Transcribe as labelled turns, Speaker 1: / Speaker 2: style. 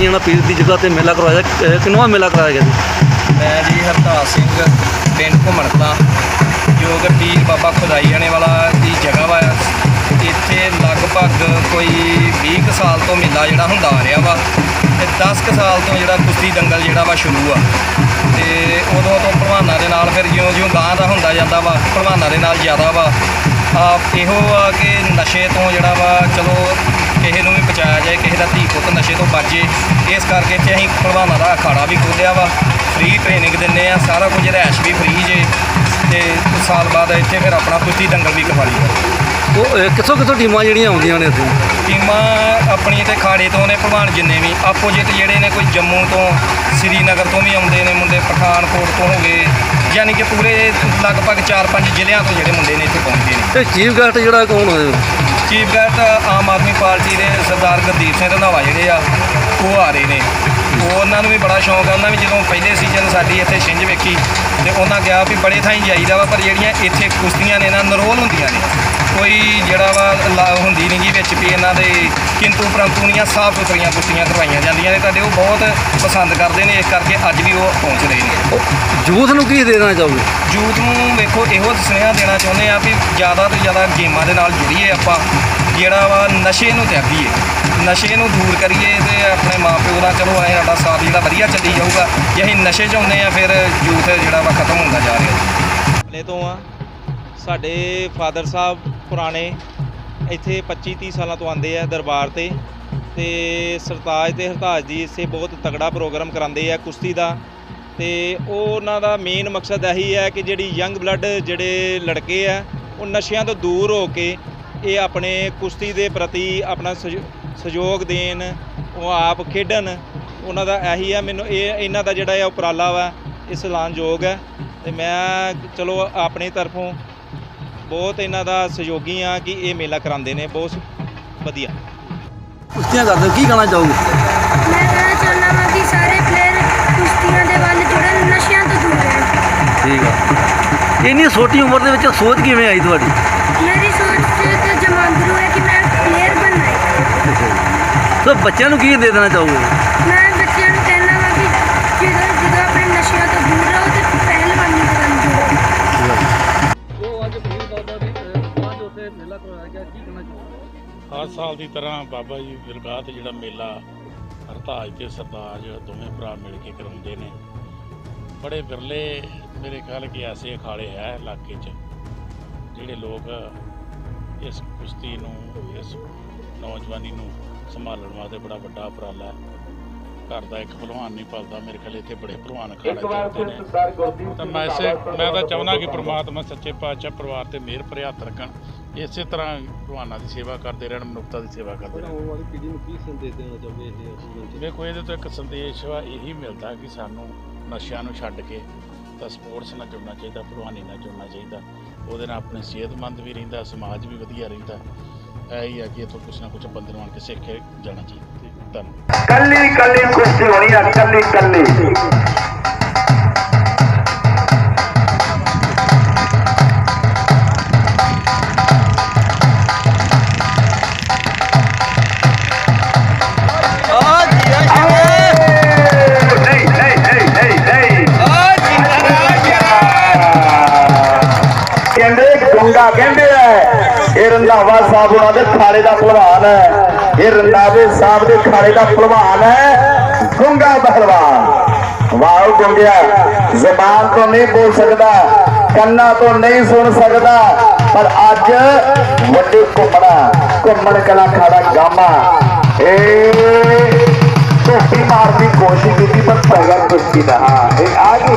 Speaker 1: ਦੇਣਾ ਪੀਰ ਦੀ ਜਗ੍ਹਾ ਤੇ ਮੇਲਾ ਕਰਵਾਇਆ ਅਹ ਕਿੰਨਵਾਂ ਮੇਲਾ ਕਰਵਾਇਆ ਗਿਆ ਜੀ?
Speaker 2: ਮੈਂ ਜੀ ਹਰਦਾਸ ਸਿੰਘ, ਪਿੰਡ ਘੁੰਮਣ ਕਲਾਂ ਜੋ ਕਿ ਪੀਰ ਬਾਬਾ ਖੁਦਾਈਆਣੇ ਵਾਲਾ ਦੀ ਜਗ੍ਹਾ ਵਾ। ਇੱਥੇ ਲਗਭਗ ਕੋਈ 20 ਕੁ ਸਾਲ ਤੋਂ ਮੇਲਾ ਜਿਹੜਾ ਹੁੰਦਾ ਆ ਰਿਹਾ ਵਾ ਤੇ 10 ਕੁ ਸਾਲ ਤੋਂ ਜਿਹੜਾ ਕੁਸ਼ਤੀ ਦੰਗਲ ਜਿਹੜਾ ਵਾ ਸ਼ੁਰੂ ਆ। ਤੇ ਉਦੋਂ ਤੋਂ ਭਲਵਾਨਾਂ ਦੇ ਨਾਲ ਫਿਰ ਜਿਉਂ-ਜਿਉਂ ਗਾਂ ਦਾ ਹੁੰਦਾ ਜਾਂਦਾ ਵਾ, ਭਲਵਾਨਾਂ ਦੇ ਨਾਲ ਜ਼ਿਆਦਾ ਵਾ। ਆ ਇਹੋ ਆ ਕਿ ਨਸ਼ੇ ਤੋਂ ਜਿਹੜਾ ਵਾ, ਚਲੋ ਕਿਸੇ ਨੂੰ ਵੀ ਬਚਾਇਆ ਜਾਏ ਕਿਸੇ ਦਾ ਧੀ ਪੁੱਤ ਨਸ਼ੇ ਤੋਂ ਬਚੇ ਇਸ ਕਰਕੇ ਇੱਥੇ ਅਸੀਂ ਭਲਵਾਨਾਂ ਦਾ ਅਖਾੜਾ ਵੀ ਖੋਲ੍ਹਿਆ ਵਾ। ਫ੍ਰੀ ਟ੍ਰੇਨਿੰਗ ਦਿੰਦੇ ਆ ਸਾਰਾ ਕੁਝ ਰਹਿਸ਼ ਵੀ ਫ੍ਰੀ ਜੇ। ਤੇ ਸਾਲ ਬਾਅਦ ਇੱਥੇ ਫਿਰ ਆਪਣਾ ਕੁਸ਼ਤੀ ਦੰਗਲ ਵੀ ਕਰਵਾਈ ਦਾ
Speaker 1: ਉਹ ਅਹ ਕਿੱਥੋਂ ਕਿੱਥੋਂ ਟੀਮਾਂ ਜਿਹੜੀਆਂ ਆਉਂਦੀਆਂ ਨੇ ਇੱਥੇ?
Speaker 2: ਟੀਮਾਂ ਆਪਣੀ ਤੇ ਖਾੜੇ ਤੋਂ ਨੇ ਭਲਵਾਨ ਜਿੰਨੇ ਵੀ। ਆਪੋਜੀਟ ਜਿਹੜੇ ਨੇ ਕੋਈ ਜੰਮੂ ਤੋਂ ਸ੍ਰੀਨਗਰ ਤੋਂ ਵੀ ਆਉਂਦੇ ਨੇ ਮੁੰਡੇ ਪਠਾਨਕੋਟ ਤੋਂ ਹੋ ਗਏ। ਯਾਨੀ ਕਿ ਪੂਰੇ ਲਗਭਗ 4-5 ਜ਼ਿਲ੍ਹਿਆਂ ਤੋਂ ਜਿਹੜੇ ਮੁੰਡੇ ਨੇ ਇੱਥੇ ਪਹੁੰਚੇ ਨੇ।
Speaker 1: ਤੇ ਚੀਫ ਗੈਸਟ ਜਿਹੜਾ ਕੌਣ ਹੋਏ
Speaker 2: chief guest Aam Aadmi party ਦੇ ਸਰਦਾਰ ਗੁਰਦੀਪ ਸਿੰਘ ਰੰਧਾਵਾ ਜਿਹੜੇ ਆ ਉਹ ਆ ਰਹੇ ਨੇ। ਉਹ ਉਹਨਾਂ ਨੂੰ ਵੀ ਬੜਾ ਸ਼ੌਂਕ ਆ ਉਹਨਾਂ ਵੀ ਜਦੋਂ ਪਹਿਲੇ ਸੀਜ਼ਨ ਸਾਡੀ ਇੱਥੇ ਛਿੰਝ ਵੇਖੀ ਤੇ ਉਹਨਾਂ ਕਿਹਾ ਵੀ ਬੜੇ ਥਾਈਂ ਜਾਈਦਾ ਵਾ ਪਰ ਜਿਹੜੀਆਂ ਇੱਥੇ ਕੁਸ਼ਤੀਆਂ ਨੇ ਨਾ ਨਰੋਲ ਹੁੰਦੀਆਂ ਨੇ। ਕੋਈ ਜਿਹੜਾ ਵਾ ਲਾ- ਹੁੰਦੀ ਨਹੀਂ ਜੀ ਵਿੱਚ ਵੀ ਇਹਨਾਂ ਦੇ ਕਿੰਤੂ ਪ੍ਰੰਤੂ ਨੀਆਂ ਸਾਫ਼ ਸੁਥਰੀਆਂ ਕੁਸ਼ਤੀਆਂ ਕਰਵਾਈਆਂ ਜਾਂਦੀਆਂ ਨੇ ਤੁਹਾਡੇ ਉਹ ਬਹੁਤ ਪਸੰਦ ਕਰਦੇ ਨੇ ਇਸ ਕਰਕੇ ਅੱਜ ਵੀ ਉਹ ਪਹੁੰਚ ਰਹੇ ਨੇ।
Speaker 1: ਯੂਥ ਨੂੰ ਕੀ ਦੇਣਾ ਚਾਹੋਗੇ?
Speaker 2: ਯੂਥ ਨੂੰ ਵੇਖੋ ਇਹੋ ਸੁਨੇਹਾ ਦੇਣਾ ਚਾਹੁੰਦੇ ਆ ਵੀ ਜ਼ਿਆਦਾ ਤੋਂ ਜ਼ਿਆਦਾ ਗੇਮਾਂ ਦੇ ਨਾਲ ਜੁੜੀਏ ਆਪਾਂ। ਜਿਹੜਾ ਵਾ ਨਸ਼ੇ ਨੂੰ ਤਿਆਗੀਏ ਨਸ਼ੇ ਨੂੰ ਦੂਰ ਕਰੀਏ ਤੇ ਆਪਣੇ ਮਾਪਿਓ ਦਾ ਚਲੋ ਐ ਸਾਡਾ ਸਾਥ ਜਿਹੜਾ ਵਧੀਆ ਚੱਲੀ ਜਾਊਗਾ ਜੇ ਅਸੀਂ ਨਸ਼ੇ 'ਚ ਆਉਂਦੇ ਆ ਫਿਰ ਯੂਥ ਜਿਹੜਾ ਵਾ ਖਤਮ ਹੁੰਦਾ ਜਾ ਰਿਹਾ।
Speaker 3: ਲੈ ਤੋਂ ਆ ਸਾਡੇ ਫਾਦਰ ਸਾਹਿਬ ਪੁਰਾਣੇ ਇੱਥੇ 25 30 ਸਾਲਾਂ ਤੋਂ ਆਉਂਦੇ ਆ ਦਰਬਾਰ ਤੇ। ਤੇ ਸਰਤਾਜ ਤੇ ਹਰਤਾਜ ਜੀ ਇਸੇ ਬਹੁਤ ਤਗੜਾ ਪ੍ਰੋਗਰਾਮ ਕਰਾਉਂਦੇ ਆ ਕੁਸ਼ਤੀ ਦਾ। ਤੇ ਉਹ ਉਹਨਾਂ ਦਾ ਮੇਨ ਮਕਸਦ ਇਹੀ ਹੈ ਕਿ ਜਿਹੜੀ ਯੰਗ ਬਲੱਡ ਜਿਹੜੇ ਲੜਕੇ ਆ, ਉਹ ਨਸ਼ਿਆਂ ਤੋਂ ਦੂਰ ਹੋ ਕੇ ਇਹ ਆਪਣੇ ਕੁਸ਼ਤੀ ਦੇ ਪ੍ਰਤੀ ਆਪਣਾ ਸਹਿਯੋ- ਸਹਿਯੋਗ ਦੇਣ, ਉਹ ਆਪ ਖੇਡਣ। ਉਹਨਾਂ ਦਾ ਇਹੀ ਹੈ ਮੈਨੂੰ ਇਹ, ਇਹਨਾਂ ਦਾ ਜਿਹੜਾ ਹੈ ਉਪਰਾਲਾ ਵਾ, ਇਹ ਸਲਾਨਯੋਗ ਹੈ। ਤੇ ਮੈਂ, ਚਲੋ, ਆਪਣੀ ਤਰਫੋਂ ਬਹੁਤ ਇਹਨਾਂ ਦਾ ਸਹਿਯੋਗੀ ਆ ਕਿ ਇਹ ਮੇਲਾ ਕਰਾਉਂਦੇ ਨੇ ਬਹੁਤ ਵਧੀਆ।
Speaker 1: ਕੁਸ਼ਤੀਆਂ ਕਰਦੇ ਕੀ ਕਹਿਣਾ ਚਾਹੋਗੇ?
Speaker 4: ਮੈਂ ਕਹਿਣਾ ਚਾਹੁੰਦਾ ਹਾਂ ਕਿ ਸਾਰੇ ਪਲੇਅਰ ਕੁਸ਼ਤੀਆਂ ਦੇ ਵੱਲ ਜੁੜਨ ਨਸ਼ਿਆਂ ਤੋਂ ਦੂਰ ਰਹਿਣ।
Speaker 1: ਠੀਕ ਆ। ਇੰਨੀ ਛੋਟੀ ਉਮਰ ਦੇ ਵਿੱਚ ਸੋਚ ਕਿਵੇਂ ਆਈ ਤੁਹਾਡੀ?
Speaker 4: ਮੇਰੀ ਸੋਚ ਤੇ ਜਮਾਂਦਰੂ ਹੈ ਕਿ ਮੈਂ ਪਲੇਅਰ ਬਣਨਾ ਹੈ।
Speaker 1: ਸੋ ਬੱਚਿਆਂ ਨੂੰ ਕੀ ਦੇ ਦੇਣਾ ਚਾਹੋਗੇ?
Speaker 4: ਮੈਂ
Speaker 1: ਪੰਜ ਉੱਥੇ ਮੇਲਾ ਕਰਵਾਇਆ ਗਿਆ ਕੀ ਕਹਿਣਾ ਚਾਹੋਗੇ?
Speaker 5: ਹਰ ਸਾਲ ਦੀ ਤਰ੍ਹਾਂ ਬਾਬਾ ਜੀ ਦਰਗਾਹ ਤੇ ਜਿਹੜਾ ਮੇਲਾ ਹਰਤਾਜ ਤੇ ਸਰਤਾਜ ਦੋਵੇਂ ਭਰਾ ਮਿਲ ਕੇ ਕਰਾਉਂਦੇ ਨੇ। ਬੜੇ ਬਿਰਲੇ ਮੇਰੇ ਖਿਆਲ ਕਿ ਐਸੇ ਅਖਾੜੇ ਹੈ ਇਲਾਕੇ 'ਚ ਜਿਹੜੇ ਲੋਕ ਇਸ ਕੁਸ਼ਤੀ ਨੂੰ ਇਸ ਨੌਜਵਾਨੀ ਨੂੰ ਸੰਭਾਲਣ ਵਾਸਤੇ ਬੜਾ ਵੱਡਾ ਉਪਰਾਲਾ ਹੈ। ਘਰ ਦਾ ਇੱਕ ਭਲਵਾਨ ਨਹੀਂ ਪਲਦਾ ਮੇਰੇ ਖਿਆਲ ਇੱਥੇ ਬੜੇ ਭਲਵਾਨ ਅਖਾੜੇ ਚੱਲਦੇ ਨੇ। ਤਾਂ ਮੈਂ ਇਸੇ ਮੈਂ ਤਾਂ ਚਾਹੁੰਦਾ ਕਿ ਪ੍ਰਮਾਤਮਾ ਸੱਚੇ ਪਾਤਸ਼ਾਹ ਪਰਿਵਾਰ ਤੇ ਮਿਹਰ ਭਰੇ ਹੱਥ ਰੱਖਣ। ਇਸੇ ਤਰ੍ਹਾਂ ਭਗਵਾਨਾਂ ਦੀ ਸੇਵਾ ਕਰਦੇ ਰਹਿਣ ਮਨੁੱਖਤਾ ਦੀ ਸੇਵਾ ਕਰਦੇ ਰਹਿਣ
Speaker 1: ਆਉਣ ਵਾਲੀ ਪੀੜ੍ਹੀ ਨੂੰ ਕੀ ਸੰਦੇਸ਼ ਦੇਣਾ ਚਾਹੋਗੇ ਇਹ ਅਸਲ
Speaker 5: ਦੇਖੋ ਇਹਦੇ ਤੋਂ ਇੱਕ ਸੰਦੇਸ਼ ਵਾ ਇਹੀ ਮਿਲਦਾ ਕਿ ਸਾਨੂੰ ਨਸ਼ਿਆਂ ਨੂੰ ਛੱਡ ਕੇ ਤਾਂ ਸਪੋਰਟਸ ਨਾਲ ਜੁੜਨਾ ਚਾਹੀਦਾ ਭਲਵਾਨੀ ਨਾਲ ਜੁੜਨਾ ਚਾਹੀਦਾ। ਉਹਦੇ ਨਾਲ ਆਪਣੇ ਸਿਹਤਮੰਦ ਵੀ ਰਹਿੰਦਾ ਸਮਾਜ ਵੀ ਵਧੀਆ ਰਹਿੰਦਾ। ਇਹ ਹੀ ਆ ਕਿ ਇਥੋਂ ਕੁਛ ਨਾ ਕੁਛ ਬੰਦੇ ਨੂੰ ਆਣ ਕੇ ਸਿੱਖ ਕੇ ਜਾਣਾ ਚਾਹੀਦਾ। ਧੰਨਵਾਦ।
Speaker 6: ਕੱਲੀ ਕੱਲੀ ਕੁਸ਼ਤੀ ਹੋਣੀ ਆ ਕੱਲੀ ਕੱਲੀ। ਰੰਧਾਵਾ ਸਾਹਿਬ ਉਹਨਾਂ ਦੇ ਖਾੜੇ ਦਾ ਪਹਿਲਵਾਨ ਹੈ। ਇਹ ਰੰਧਾਵੇ ਸਾਹਿਬ ਦੇ ਖਾੜੇ ਦਾ ਪਹਿਲਵਾਨ ਹੈ। ਗੁੰਗਾ ਪਹਿਲਵਾਨ। ਵਾਹ ਗੁੰਗਿਆ। ਜ਼ਬਾਨ ਤੋਂ ਨਹੀਂ ਬੋਲ ਸਕਦਾ। ਕੰਨਾਂ ਤੋਂ ਨਹੀਂ ਸੁਣ ਸਕਦਾ। ਪਰ ਅੱਜ ਵੱਡੇ ਘੁੰਮਣਾ, ਘੁੰਮਣ ਕਲਾ ਖਾੜਾ ਗਾਮਾ। ਇਹ ਧੋਤੀ ਮਾਰਨ ਦੀ ਕੋਸ਼ਿਸ਼ ਕੀਤੀ, ਪਰ ਪੈਗਾ ਕੁਸ਼ਤੀ ਦਾ। ਇਹ ਆ ਗਈ।